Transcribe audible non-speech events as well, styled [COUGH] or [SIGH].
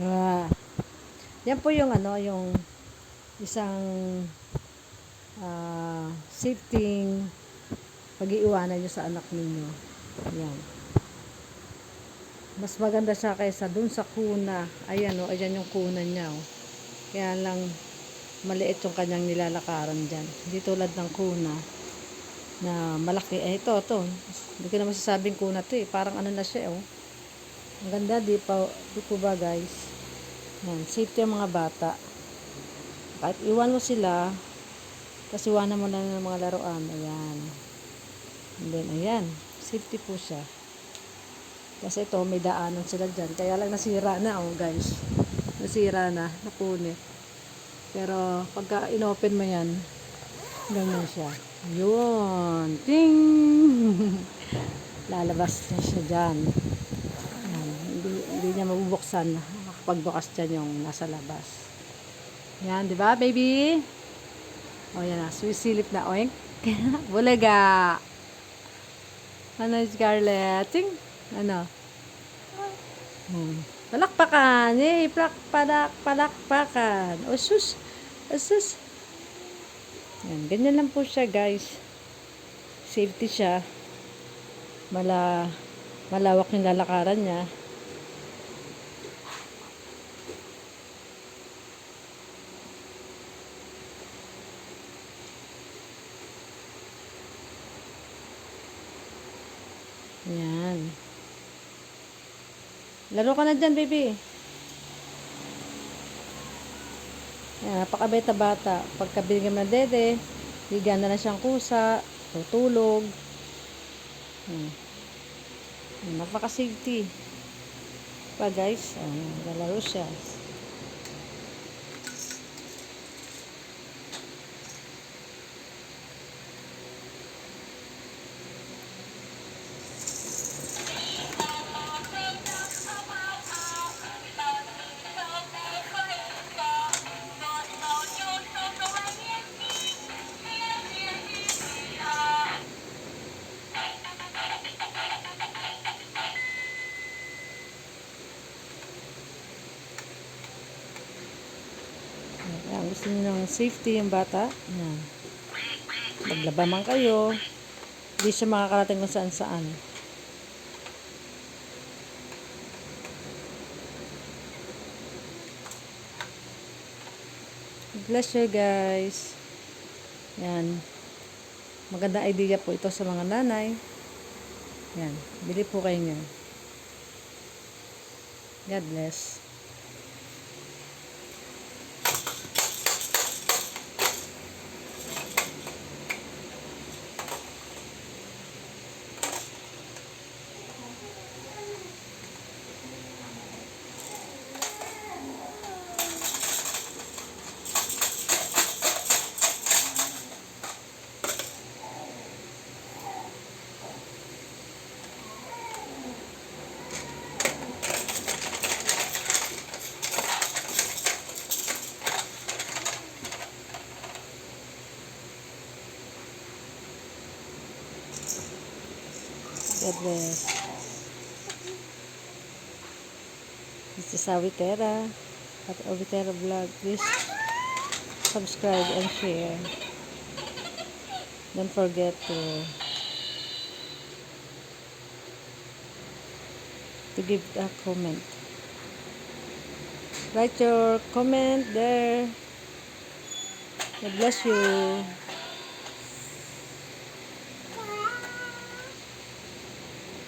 Ah. Yan po yung ano, yung isang ah, safety pag-iiwanan nyo sa anak ninyo. Yan. Mas maganda siya kaysa dun sa kuna. Ayan o, ayan yung kuna niya o. Kaya lang maliit yung kanyang nilalakaran dyan. Hindi tulad ng kuna na malaki. Eh, ito, ito. Hindi ko naman sasabing kuna to eh. Parang ano na siya oh. Ang ganda, di pa, di po ba guys? Yan, safety ang mga bata. Kahit iwan mo sila, tapos iwanan mo na ng mga laruan. Ayan. And then, ayan. Safety po siya. Kasi ito, may daanan sila dyan. Kaya lang nasira na, oh guys. Nasira na, napunit. Pero, pagka inopen mo yan, ganyan siya. Yun. Ting! [LAUGHS] Lalabas na siya dyan. Ayan. Hindi, hindi niya mabubuksan. Pagbukas dyan yung nasa labas. Yan, di ba, baby? O, yan na. Sumisilip na. Oink. [LAUGHS] Bulaga. Ano, Scarlett? Ting. Ano? Hmm. Palakpakan. Eh, plak, palak, palakpakan. O, sus. O, sus. Yan. Ganyan lang po siya, guys. Safety siya. Mala, malawak yung lalakaran niya. Yan. Laro ka na dyan, baby. Yan, napakabait na bata. Pagka binigyan ng dede, bigyan na lang siyang kusa, tutulog. Hmm. Yan, napaka-safety. Pa guys, ah, lalaro siya. Yan, gusto niyo ng safety yung bata. Yan. Maglaba man kayo. Hindi siya makakarating kung saan saan. Bless you guys. Yan. Maganda idea po ito sa mga nanay. Yan. Bili po kayo niyan. God bless. God bless. This is Awitera at Awitera Vlog. Please subscribe and share. Don't forget to to give a comment. Write your comment there. God bless you.